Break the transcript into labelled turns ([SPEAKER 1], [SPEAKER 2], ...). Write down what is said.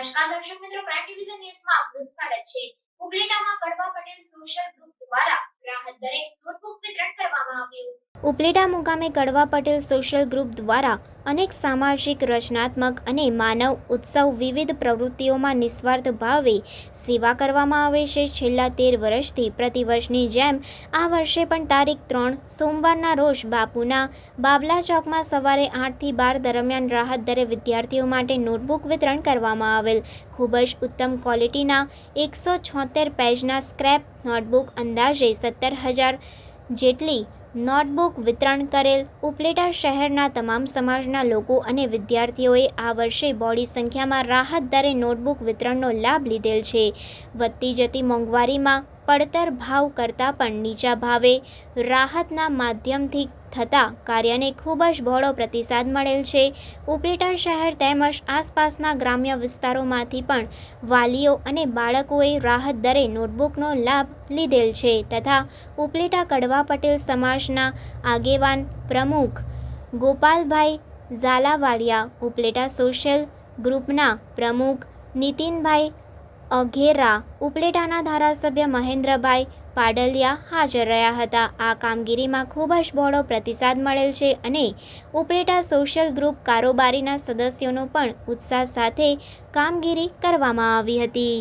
[SPEAKER 1] નમસ્કાર દર્શક મિત્રો પ્રાઇમ ડિવિઝન ન્યૂઝમાં આપનું સ્વાગત છે. ઉપલેટામાં કડવા પટેલ સોશિયલ ગ્રુપ દ્વારા રાહત દરે નોટબુક વિતરણ કરવામાં આવ્યું ઉપલેટા મુકામે કડવા પટેલ સોશિયલ ગ્રુપ દ્વારા અનેક સામાજિક, રચનાત્મક અને માનવ ઉત્સવ વિવિધ પ્રવૃત્તિઓમાં નિસ્વાર્થ ભાવે સેવા કરવામાં આવે છે. છેલ્લા તેર વર્ષથી પ્રતિવર્ષની જેમ આ વર્ષે પણ તારીખ ત્રણ, સોમવારના રોજ બાપુના બાબલા ચોકમાં સવારે આઠથી બાર દરમિયાન રાહત દરે વિદ્યાર્થીઓ માટે નોટબુક વિતરણ કરવામાં આવેલ. ખૂબ જ ઉત્તમ ક્વોલિટીના એકસો છોતેર પેજના સ્ક્રેપ નોટબુક અંદાજે સત્તર હજાર જેટલી નોટબુક વિતરણ કરેલ ઉપલેટા શહેરના તમામ સમાજના લોકો અને વિદ્યાર્થીઓએ આ વર્ષે બોડી સંખ્યામાં રાહત દરે નોટબુક વિતરણનો લાભ લીધેલ છે. વધતી જતી મોંઘવારીમાં પડતર ભાવ કરતાં પણ નીચા ભાવે. રાહતના માધ્યમથી થતા કાર્યને ખૂબ જ બહોળો પ્રતિસાદ મળેલ છે. ઉપલેટા શહેર તેમજ આસપાસના ગ્રામ્ય વિસ્તારોમાંથી પણ વાલીઓ અને બાળકોએ રાહત દરે નોટબુકનો લાભ લીધેલ છે તથા ઉપલેટા કડવા પટેલ સમાજના આગેવાન પ્રમુખ ગોપાલભાઈ ઝાલાવાડિયા ઉપલેટા સોશિયલ ગ્રુપના પ્રમુખ નીતિનભાઈ અઘેરા ઉપલેટાના ધારાસભ્ય મહેન્દ્રભાઈ પાડલિયા હાજર રહ્યા હતા. આ કામગીરીમાં ખૂબ જ બહોળો પ્રતિસાદ મળેલ છે અને ઉપલેટા સોશિયલ ગ્રુપ કારોબારીના સદસ્યોનો પણ ઉત્સાહ સાથે કામગીરી કરવામાં આવી હતી.